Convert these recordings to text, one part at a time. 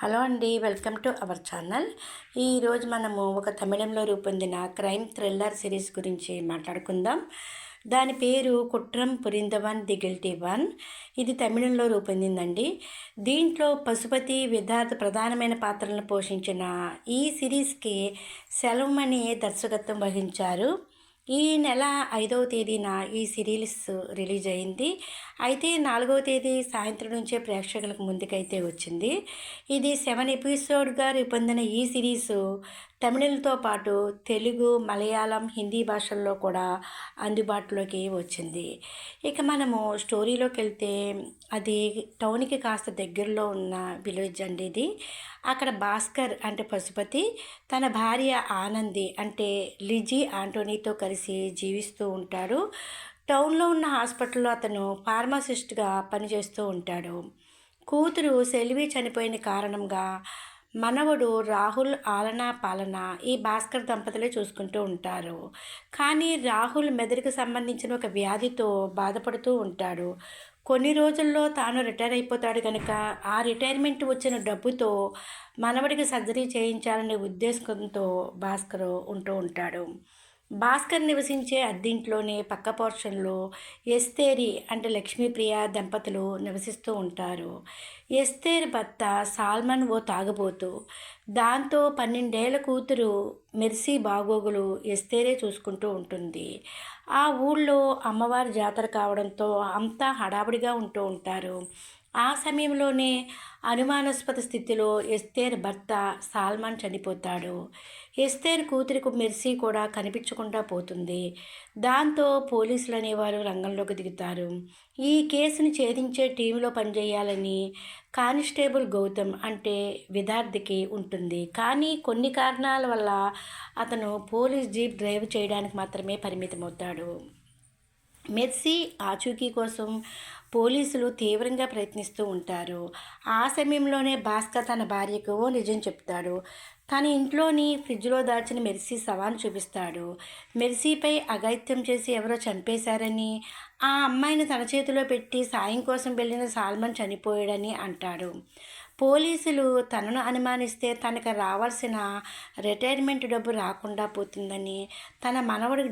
Hello అండి welcome to our channel. ఈరోజు మనము ఒక తమిళంలో రూపొందిన క్రైమ్ థ్రిల్లర్ సిరీస్ గురించి మాట్లాడుకుందాం. దాని పేరు Kuttram Purindhavan the guilty one. ఇది తమిళంలో రూపొందిందండి. దీంట్లో పశుపతి విధార్థ ప్రధానమైన పాత్రలను పోషించిన ఈ సిరీస్కి సెలవుమణి దర్శకత్వం వహించారు. ఈ నెల ఐదవ తేదీన ఈ సిరీస్ రిలీజ్ అయింది. అయితే నాలుగవ తేదీ సాయంత్రం నుంచే ప్రేక్షకులకు ముందుకైతే వచ్చింది. ఇది సెవెన్ ఎపిసోడ్గా రూపొందిన ఈ సిరీసు తమిళంతో పాటు తెలుగు మలయాళం హిందీ భాషల్లో కూడా అందుబాటులోకి వచ్చింది. ఇక మనము స్టోరీలోకి వెళ్తే అది టౌన్కి కాస్త దగ్గరలో ఉన్న విలేజ్ అండి ఇది. అక్కడ భాస్కర్ అంటే పశుపతి తన భార్య ఆనంది అంటే లిజీ ఆంటోనీతో కలిసి జీవిస్తూ ఉంటాడు టౌన్లో ఉన్న హాస్పిటల్లో అతను ఫార్మాసిస్ట్గా పనిచేస్తూ ఉంటాడు. కూతురు సెల్వి చనిపోయిన కారణంగా మనవడు రాహుల్ ఆలన పాలన ఈ భాస్కర్ దంపతులే చూసుకుంటూ ఉంటారు. కానీ రాహుల్ మెదడుకు సంబంధించిన ఒక వ్యాధితో బాధపడుతూ ఉంటాడు. కొన్ని రోజుల్లో తాను రిటైర్ అయిపోతాడు కనుక ఆ రిటైర్మెంట్ వచ్చిన డబ్బుతో మనవడికి సర్జరీ చేయించాలనే ఉద్దేశంతో భాస్కర్ ఉంటూ ఉంటాడు. భాస్కర్ నివసించే అద్దింట్లోనే పక్క పోర్షన్లో ఎస్తేరి అంటే లక్ష్మీప్రియ దంపతులు నివసిస్తూ ఉంటారు. ఎస్తేరి భర్త సాల్మన్ ఓ తాగబోతు. దాంతో పన్నెండేళ్ళ కూతురు మెర్సీ బాగోగులు ఎస్తేరే చూసుకుంటూ ఉంటుంది. ఆ ఊళ్ళో అమ్మవారి జాతర కావడంతో అంతా హడావుడిగా ఉంటూ ఉంటారు. ఆ సమయంలోనే అనుమానాస్పద స్థితిలో ఎస్తేర్ భర్త సాల్మాన్ చనిపోతాడు. ఎస్తేర్ కూతురికి మెర్సీ కూడా కనిపించకుండా పోతుంది. దాంతో పోలీసులు అనేవారు రంగంలోకి దిగుతారు. ఈ కేసుని ఛేదించే టీంలో పనిచేయాలని కానిస్టేబుల్ గౌతమ్ అంటే విద్యార్థికి ఉంటుంది. కానీ కొన్ని కారణాల వల్ల అతను పోలీస్ జీప్ డ్రైవ్ చేయడానికి మాత్రమే పరిమితమవుతాడు. మెర్సీ ఆచూకీ కోసం పోలీసులు తీవ్రంగా ప్రయత్నిస్తూ ఉంటారు. ఆ సమయంలోనే భాస్కర్ తన భార్యకు నిజం చెప్తాడు. తన ఇంట్లోని ఫ్రిడ్జ్లో దాచిన మెర్సీ సవాను చూపిస్తాడు. మెర్సీపై అగైత్యం చేసి ఎవరో చంపేశారని ఆ అమ్మాయిని తన చేతిలో పెట్టి సాయం కోసం వెళ్ళిన సాల్మన్ చనిపోయాడని అంటాడు. పోలీసులు తనను అనుమానిస్తే తనకు రావాల్సిన రిటైర్మెంట్ డబ్బు రాకుండా పోతుందని తన మనవడి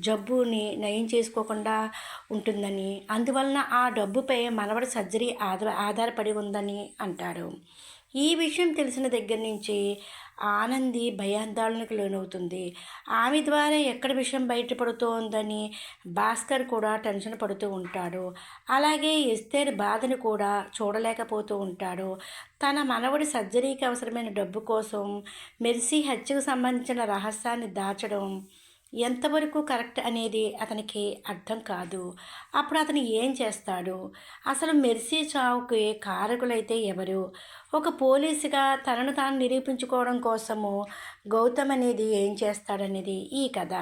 జబ్బుని నయం చేసుకోకుండా ఉంటుందని అందువలన ఆ డబ్బుపై మనవడి సర్జరీ ఆధార ఆధారపడి ఉందని అంటాడు ఈ విషయం తెలిసిన దగ్గర నుంచి ఆనంది భయాందోళనకు లోనవుతుంది. ఆమె ద్వారా ఎక్కడ విషయం బయటపడుతోందని భాస్కర్ కూడా టెన్షన్ పడుతూ ఉంటాడు. అలాగే ఎస్తేర్ బాధను కూడా చూడలేకపోతూ ఉంటాడు. తన మనవడి సర్జరీకి అవసరమైన డబ్బు కోసం మెర్సీ హత్యకు సంబంధించిన రహస్యాన్ని దాచడం ఎంతవరకు కరెక్ట్ అనేది అతనికి అర్థం కాదు. అప్పుడు అతను ఏం చేస్తాడు? అసలు మెర్సీ చావుకి కారకులైతే ఎవరు? ఒక పోలీసుగా తనను తాను నిరూపించుకోవడం కోసము గౌతమ్ అనేది ఏం చేస్తాడనేది ఈ కథ.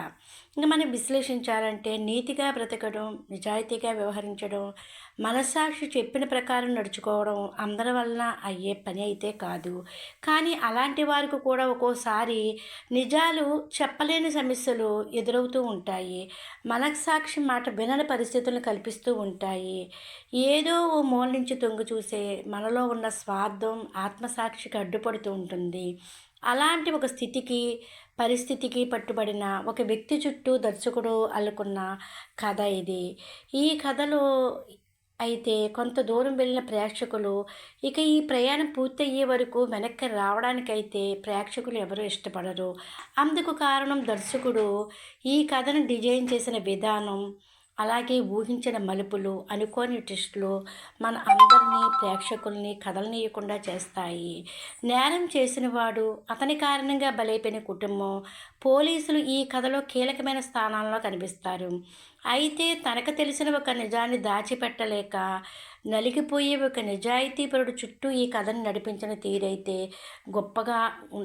ఇంకా మనం విశ్లేషించాలంటే నీతిగా బ్రతకడం నిజాయితీగా వ్యవహరించడం మనస్సాక్షి చెప్పిన ప్రకారం నడుచుకోవడం అందరి వలన అయ్యే పని అయితే కాదు. కానీ అలాంటి వారికి కూడా ఒక్కోసారి నిజాలు చెప్పలేని సమస్యలు ఎదురవుతూ ఉంటాయి. మనస్సాక్షి మాట వినని పరిస్థితులను కల్పిస్తూ ఉంటాయి. ఏదో ఓ మూల నుంచి తొంగి చూసే మనలో ఉన్న స్వార్థం ఆత్మసాక్షికి అడ్డుపడుతూ ఉంటుంది. అలాంటి ఒక స్థితికి పరిస్థితికి పట్టుబడిన ఒక వ్యక్తి చుట్టూ దర్శకుడు అల్లుకున్న కథ ఇది. ఈ కథలో అయితే కొంత దూరం వెళ్ళిన ప్రేక్షకులు ఇక ఈ ప్రయాణం పూర్తయ్యే వరకు వెనక్కి రావడానికైతే ప్రేక్షకులు ఎవరు ఇష్టపడరు. అందుకు కారణం దర్శకుడు. ఈ కథను డిజైన్ చేసిన విధానం అలాగే ఊహించిన మలుపులు అనుకోని ట్విస్టులు మన అందరినీ ప్రేక్షకుల్ని కదలనీయకుండా చేస్తాయి. నేరం చేసిన వాడు అతని కారణంగా బలైపోయిన కుటుంబం పోలీసులు ఈ కథలో కీలకమైన స్థానాల్లో కనిపిస్తారు. అయితే తనకు తెలిసిన ఒక నిజాన్ని దాచిపెట్టలేక నలిగిపోయే ఒక నిజాయితీపరుడు చుట్టూ ఈ కథను నడిపించిన తీరైతే గొప్పగా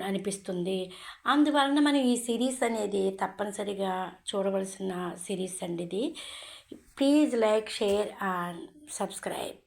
అనిపిస్తుంది. అందువలన మనం ఈ సిరీస్ అనేది తప్పనిసరిగా చూడవలసిన సిరీస్ అండి ఇది. Please like share and subscribe.